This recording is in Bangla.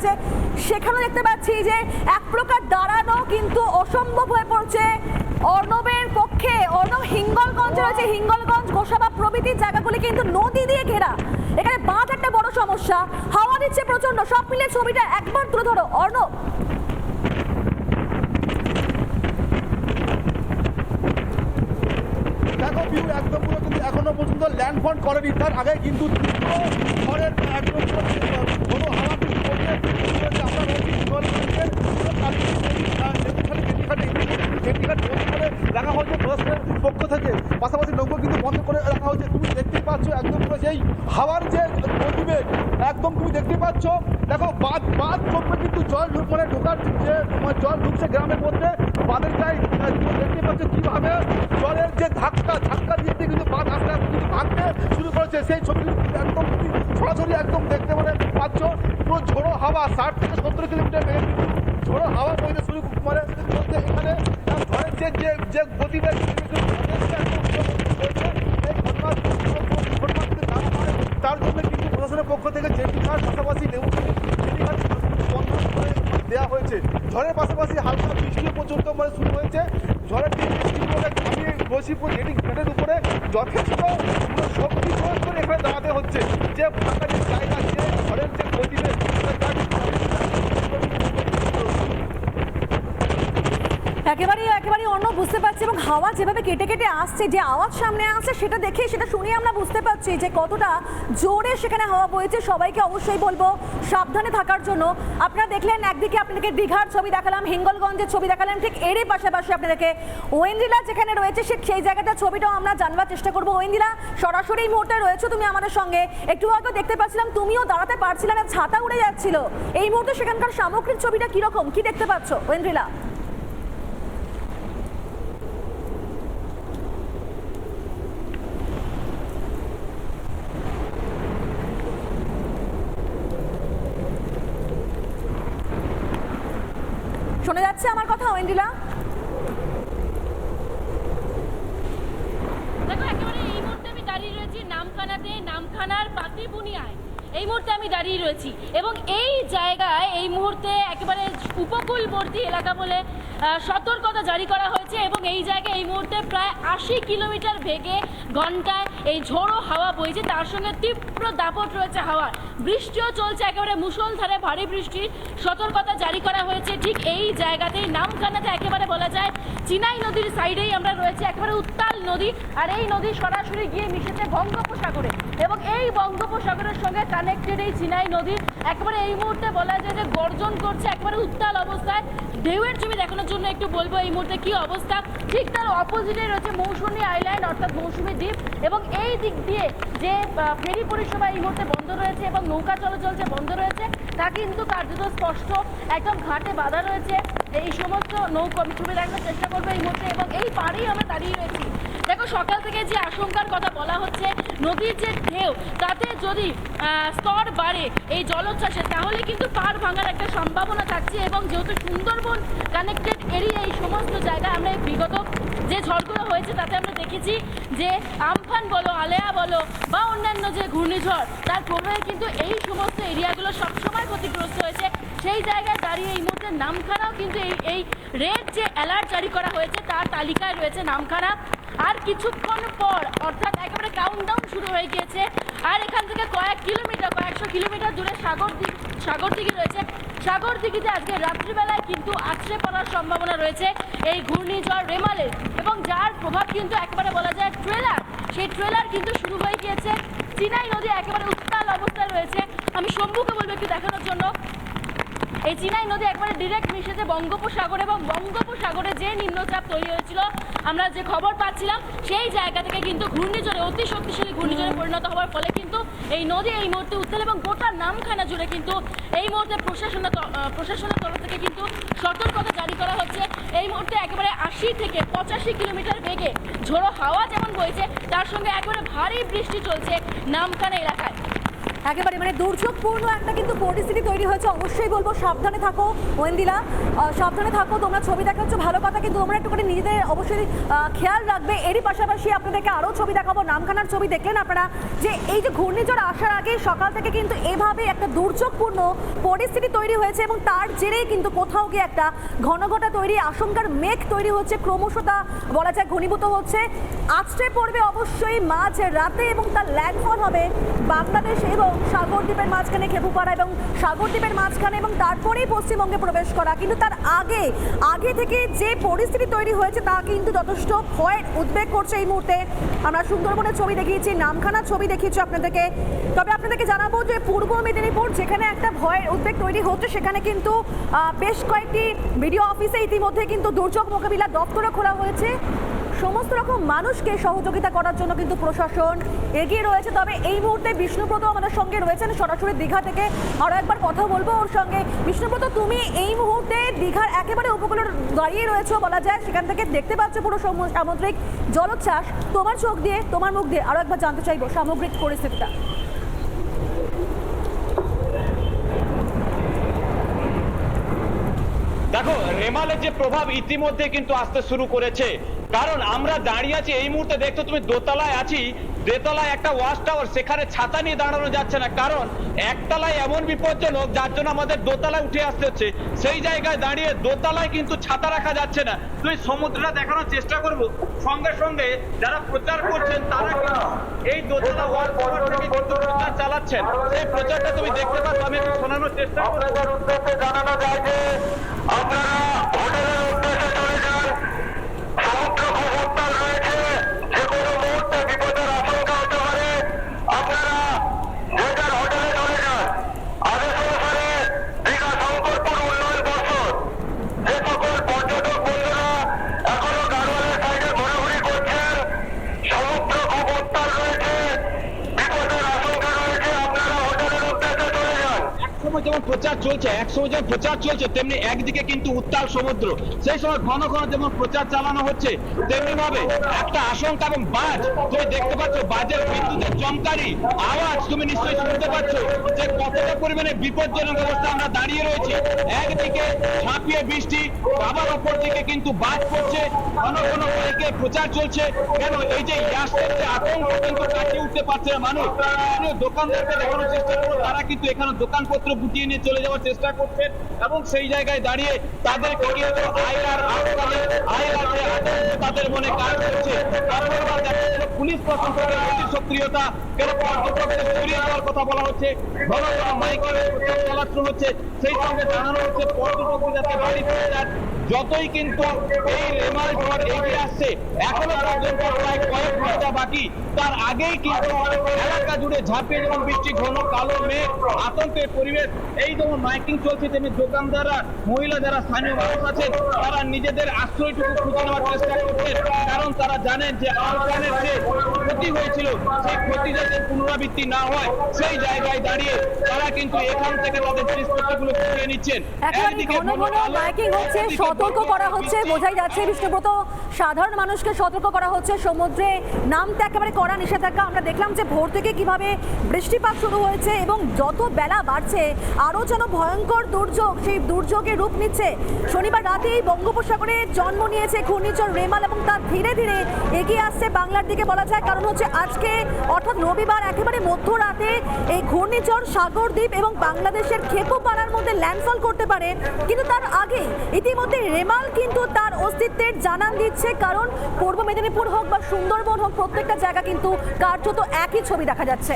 হয়েছে। সেখানেও দেখতে পাচ্ছি যে এক প্রকার দাঁড়ানো কিন্তু অসম্ভব হয়ে পড়ছে। অর্ণবের পক্ষে অর্ণব হিঙ্গলগঞ্জ রয়েছে। হিঙ্গলগঞ্জ গোসাবা প্রভৃতির জায়গাগুলি কিন্তু নদী দিয়ে ঘেরা। এখানে বাঁধ একটা বড় সমস্যা। হাওয়া দিচ্ছে প্রচণ্ড সব মিলে ছবিটা একবার তুলে ধরো। অর্ণব। একদম পুরো কিন্তু এখনও পর্যন্ত ল্যান্ডফল করেনি। তার আগে কিন্তু ঝড়ের একদম কোনো পক্ষ থেকে পাশাপাশি নৌকো কিন্তু বন্ধ করে রাখা হয়েছে তুমি দেখতেই পাচ্ছ একদম পুরো সেই হাওয়ার যে গতিবেগ একদম তুমি দেখতেই পাচ্ছ দেখো বাঁধ বাঁধ চলবে কিন্তু জল ঢুক মানে ঢোকার যে জল ঢুকছে গ্রামের মধ্যে বাঁধের গায়ে তুমি দেখতে পাচ্ছ কীভাবে জলের যে ধাক্কা ধাক্কা দিয়ে কিন্তু বাঁধ আস্তে আস্তে কিন্তু ভাঙতে শুরু করেছে সেই ছবি একদম সরাসরি একদম দেখতে মানে পাচ্ছ পুরো ঝোড়ো হাওয়া, ষাট থেকে সত্তর কিলোমিটার বেগে ঝোড়ো হাওয়া বইতে শুরু মানে করতে এখানে ঝড়ের যে যে যে চলছে। হয় তার জন্য কিন্তু প্রশাসনের পক্ষ থেকে জেটি ঘাট পাশাপাশি বন্ধ করে দেওয়া হয়েছে। ঝড়ের পাশাপাশি হালকা বৃষ্টিও পর্যন্ত মানে শুরু হয়েছে। ঝড়ের উপরে আমি বসিপুর জেটি ঘাটের উপরে যথেষ্ট শক্তি প্রয়োগ করে এখানে দাঁড়াতে হচ্ছে। যে ফাঁকা যে জায়গা যে ঝড়ের যে গতিবেগ সেটা তার একেবারেই একেবারেই অন্য বুঝতে পারছি এবং হাওয়া যেভাবে কেটে কেটে আসছে, যে আওয়াজ সামনে আসছে, সেটা দেখে, সেটা শুনে আমরা বুঝতে পারছি যে কতটা জোরে সেখানে হাওয়া বইছে। সবাইকে অবশ্যই বলব, সাবধানে থাকার জন্য। আপনারা দেখলেন, একদিকে আপনাদেরকে দীঘার ছবি দেখালাম, হিঙ্গলগঞ্জের ছবি দেখালাম, ঠিক এরই পাশাপাশি আপনাদেরকে ওয়েন্দিলা যেখানে রয়েছে, সে সেই জায়গাটা ছবিটাও আমরা জানবার চেষ্টা করব। ওয়েন্দিলা সরাসরি মুহূর্তে রয়েছে তুমি আমাদের সঙ্গে। একটু আগে দেখতে পাচ্ছিলাম, তুমিও দাঁড়াতে পারছিলে না, ছাতা উড়ে যাচ্ছিল। এই মুহূর্তে সেখানকার সামগ্রিক ছবিটা কীরকম? কি দেখতে পাচ্ছ, ওয়েন্দ্রিলা? শোনা যাচ্ছে আমার কথা, ওয়েন্ডিলা? দেখো, একেবারে এই মুহূর্তে আমি দাঁড়িয়ে রয়েছি নামখানার পাতিবুনিয়ায় এই মুহূর্তে আমি দাঁড়িয়ে রয়েছি এবং এই জায়গায় এই মুহূর্তে একেবারে উপকূলবর্তী এলাকা বলে সতর্কতা জারি করা হয়েছে। এবং এই জায়গায় এই মুহূর্তে প্রায় আশি কিলোমিটার বেগে ঘন্টায় এই ঝোড়ো হাওয়া বইছে। তার সঙ্গে তীব্র দাপট রয়েছে হাওয়ার। বৃষ্টিও চলছে, একেবারে মুষলধারে ভারী বৃষ্টির সতর্কতা জারি করা হয়েছে ঠিক এই জায়গাতেই। নামখানাতে একেবারে বলা যায় চিনাই নদীর সাইডেই আমরা রয়েছে, একেবারে উত্তাল নদী। আর এই নদী সরাসরি গিয়ে মিশেছে বঙ্গোপসাগরে। এবং এই বঙ্গোপসাগরের সঙ্গে কানেক্টেড এই চিনাই নদী। একেবারে এই মুহূর্তে বলা যায় যে গর্জন করছে একবারে উত্তাল অবস্থায়। ঢেউয়ের ছবি দেখানোর জন্য একটু বলব এই মুহূর্তে কি অবস্থা। ঠিক তার অপোজিটে রয়েছে মৌসুমী আইল্যান্ড অর্থাৎ মৌসুমী দ্বীপ এবং এই দিক দিয়ে যে ফেরি পরিষেবা এই মুহূর্তে বন্ধ রয়েছে এবং নৌকা চলাচল যে বন্ধ রয়েছে, তা কিন্তু কার্যত স্পষ্ট। একদম ঘাটে বাধা রয়েছে। এই সমস্ত নৌকা ছবি দেখানোর চেষ্টা করব এই মুহূর্তে এবং এই পাড়েই আমরা দাঁড়িয়ে রয়েছি। দেখো, সকাল থেকে যে আশঙ্কার কথা বলা হচ্ছে, নদীর যে ঢেউ, তাতে যদি স্তর বাড়ে এই জলোচ্ছ্বাসে, তাহলে কিন্তু পার ভাঙার একটা সম্ভাবনা থাকছে এবং যেহেতু সুন্দরবন কানেক্টেড এরিয়া এই সমস্ত জায়গায় আমরা বিগত যে ঝড়গুলো হয়েছে, তাতে আমরা দেখেছি যে আমফান বলো, আলেয়া বলো বা অন্যান্য যে ঘূর্ণিঝড়, তার প্রভাবে কিন্তু এই সমস্ত এরিয়াগুলো সবসময় ক্ষতিগ্রস্ত হয়েছে। সেই জায়গায় দাঁড়িয়ে এই মুহূর্তে নামখানাও কিন্তু এই এই রেড যে অ্যালার্ট জারি করা হয়েছে, তার তালিকায় রয়েছে নামখানা। আর কিছুক্ষণ পর, অর্থাৎ একেবারে কাউন্টডাউন শুরু হয়ে গিয়েছে। আর এখান থেকে কয়েক কিলোমিটার, কয়েকশো কিলোমিটার দূরে সাগর সাগর দিঘি রয়েছে। সাগর দিঘিতে আজকে রাত্রিবেলায় কিন্তু আছড়ে পড়ার সম্ভাবনা রয়েছে এই ঘূর্ণিঝড় রেমালের এবং যার প্রভাব কিন্তু একেবারে বলা যায় ট্রেলার। সেই ট্রেলার কিন্তু শুরু হয়ে গিয়েছে। চিনাই নদী একেবারে উত্তাল অবস্থায় রয়েছে। আমি শম্ভুকে বলব একটু দেখানোর জন্য। এই চিনাই নদী একবারে ডিরেক্ট মিশেছে বঙ্গোপসাগর এবং বঙ্গোপসাগরে যে নিম্নচাপ তৈরি হয়েছিল, আমরা যে খবর পাচ্ছিলাম, সেই জায়গা থেকে কিন্তু ঘূর্ণিঝড়ে, অতি শক্তিশালী ঘূর্ণিঝড়ে পরিণত হওয়ার ফলে কিন্তু এই নদী এই মুহূর্তে উত্তাল এবং গোটা নামখানা জুড়ে কিন্তু এই মুহূর্তে প্রশাসনের প্রশাসনের তরফ থেকে কিন্তু সতর্কতা জারি করা হচ্ছে। এই মুহূর্তে একেবারে আশি থেকে পঁচাশি কিলোমিটার বেগে ঝোড়ো হাওয়া যেমন বইছে, তার সঙ্গে একেবারে ভারী বৃষ্টি চলছে নামখানা এলাকায়। একেবারে মানে দুর্যোগপূর্ণ একটা কিন্তু পরিস্থিতি তৈরি হয়েছে। অবশ্যই বলব, সাবধানে থাকো ওয়েন্দিলা। সাবধানে থাকো, তোমরা ছবি দেখাচ্ছ ভালো কথা, কিন্তু তোমরা একটু করে নিজেদের অবশ্যই খেয়াল রাখবে। এরই পাশাপাশি আপনাদেরকে আরও ছবি দেখাবো, নামখানার ছবি দেখলেন আপনারা যে এই যে ঘূর্ণিঝড় আসার আগে সকাল থেকে কিন্তু এভাবে একটা দুর্যোগপূর্ণ পরিস্থিতি তৈরি হয়েছে এবং তার জেরেই কিন্তু কোথাও গিয়ে একটা ঘন ঘটা তৈরি, আশঙ্কার মেঘ তৈরি হচ্ছে, ক্রমশ তা বলা যায় ঘনীভূত হচ্ছে। আছড়ে পড়বে অবশ্যই মাঝ রাতে এবং তার ল্যান্ডফল হবে বাংলাদেশ এবং সাগরদ্বীপের মাঝখানে খেপুপাড়া এবং সাগরদ্বীপের মাঝখানে এবং তারপরেই পশ্চিমবঙ্গে প্রবেশ করা। কিন্তু তার আগে আগে থেকে যে পরিস্থিতি তৈরি হয়েছে তা কিন্তু যথেষ্ট ভয়ের উদ্বেগ করছে এই মুহূর্তে। আমরা সুন্দরবনের ছবি দেখিয়েছি, নামখানার ছবি দেখিয়েছি আপনাদেরকে। তবে আপনাদেরকে জানাব যে পূর্ব মেদিনীপুর, যেখানে একটা ভয়ের উদ্বেগ তৈরি হচ্ছে, সেখানে কিন্তু বেশ কয়েকটি বিডিও অফিসে ইতিমধ্যে কিন্তু দুর্যোগ মোকাবিলা দপ্তরও খোলা হয়েছে। সমস্ত রকম মানুষকে সহযোগিতা করার জন্য কিন্তু প্রশাসন এগিয়ে রয়েছে। তবে এই মুহূর্তে বিষ্ণুব্রত আমাদের সঙ্গে রয়েছেন সরাসরি দীঘা থেকে। আরও একবার কথা বলব ওর সঙ্গে। বিষ্ণুব্রত, তুমি এই মুহূর্তে দীঘার একেবারে উপকূলে দাঁড়িয়ে রয়েছে বলা যায়। সেখান থেকে দেখতে পাচ্ছ পুরো সমু- সামুদ্রিক জলোচ্ছ্বাস। তোমার চোখ দিয়ে, তোমার মুখ দিয়ে আরও একবার জানতে চাইব সামগ্রিক পরিস্থিতিটা। দেখো, রেমালের যে প্রভাব ইতিমধ্যে কিন্তু আসতে শুরু করেছে। কারণ আমরা দাঁড়িয়ে আছি, এই মুহূর্তে দেখছ তুমি দোতলায় আছি, দোতলায় একটা ওয়াচ টাওয়ার, সেখানে ছাতা নিয়ে দাঁড়ানো যাচ্ছে না। কারণ একতলায় এমন বিপজ্জনক, যার জন্য আমাদের দোতলায় উঠে আসতে হচ্ছে। সেই জায়গায় দাঁড়িয়ে দোতলায় কিন্তু ছাতা রাখা যাচ্ছে না। তুই সমুদ্রটা দেখানোর চেষ্টা করব। সঙ্গে সঙ্গে যারা প্রচার করছেন, তারা এই দোতলা ওয়াচ টাওয়ার থেকে কিন্তু প্রচার চালাচ্ছেন। সেই প্রচারটা তুমি দেখতে পাচ্ছ, আমি শোনানোর চেষ্টা করব। জানানো যায় যে আপনারা যেমন প্রচার চলছে এক সময় যেমন প্রচার চলছে, তেমনি একদিকে কিন্তু উত্তাল সমুদ্র। সেই সময় ঘন ঘন যেমন প্রচার চালানো হচ্ছে তেমনি ভাবে একটা আশঙ্কা এবং বাজ। তুমি দেখতে পাচ্ছ, বাজের বিদ্যুতের চমকারি আওয়াজ তুমি নিশ্চয়ই শুনতে পাচ্ছ। যে কতটা পরিমাণে বিপজ্জনক অবস্থা আমরা দাঁড়িয়ে রয়েছি, একদিকে ঝাঁপিয়ে বৃষ্টি, আবার অপর দিকে কিন্তু বাজ পড়ছে, ঘন ঘন মাইকে প্রচার চলছে। কেন? এই যে ইয়াসের যে আতঙ্ক কিন্তু কাটিয়ে উঠতে পারছে না মানুষ। দোকানদারকে দেখানোর চেষ্টা করব তারা কিন্তু এখানে দোকানপত্র গুটিয়ে নিয়ে চলে যাওয়ার চেষ্টা করছেন এবং সেই জায়গায় দাঁড়িয়ে তাদেরকে কিন্তু আয়ের আটকালে আয়ের আতঙ্ক তাদের মনে কাজ করছে। যাচ্ছে পুলিশ প্রশাসনের অতি সক্রিয়তা দেওয়ার কথা বলা হচ্ছে। ঘন ঘন চলাচল হচ্ছে সেই সঙ্গে জানানো হচ্ছে পর্যটকদের যাতে বাড়ি ফিরে যান। যতই কিন্তু এই রেমাল ঝড় এগিয়ে আসছে, এখনও পর্যন্ত প্রায় কয়েক ঘণ্টা বাকি। তার আগেই কিন্তু এলাকা জুড়ে ঝাঁপিয়ে যেমন বৃষ্টি, ঘন কালো মেঘ, আতঙ্কের পরিবেশ, এই যেমন মাইকিং চলছে, তেমনি দোকানদাররা, মহিলা যারা স্থানীয় মানুষ আছেন, তারা নিজেদের আশ্রয়টুকু খুঁজে নেওয়ার চেষ্টা করছেন। কারণ তারা জানেন যে আলকানের যে ক্ষতি হয়েছিল সেই ক্ষতি যাতে পুনরাবৃত্তি না হয় সেই জায়গায় দাঁড়িয়ে তারা কিন্তু এখান থেকে তাদের জিনিসপত্রগুলো খুঁজে নিচ্ছেন। একেবারে ঘন ঘন মাইকিং হচ্ছে সতর্ক করা হচ্ছে বোঝাই যাচ্ছে বিষ্ণুব্রত সাধারণ মানুষকে সতর্ক করা হচ্ছে সমুদ্রে নামতে একেবারে করা নিষেধাজ্ঞা। আমরা দেখলাম যে ভোর থেকে কীভাবে বৃষ্টিপাত শুরু হয়েছে এবং যত বেলা বাড়ছে আরও যেন ভয়ঙ্কর দুর্যোগ সেই দুর্যোগের রূপ নিচ্ছে। শনিবার রাতেই বঙ্গোপসাগরে জন্ম নিয়েছে ঘূর্ণিঝড় রেমাল এবং তা ধীরে ধীরে এগিয়ে আসছে বাংলার দিকে বলা যায় কারণ হচ্ছে আজকে, অর্থাৎ রবিবার একেবারে মধ্যরাতে এই ঘূর্ণিঝড়, সাগরদ্বীপ এবং বাংলাদেশের খেপোপাড়ার মধ্যে ল্যান্ডফল করতে পারে। কিন্তু তার আগে ইতিমধ্যে রেমাল কিন্তু তার অস্তিত্বের জানান দিচ্ছে। কারণ পূর্ব মেদিনীপুর হোক বা সুন্দরবন হোক, প্রত্যেকটা জায়গা কিন্তু কার্যত একই ছবি দেখা যাচ্ছে।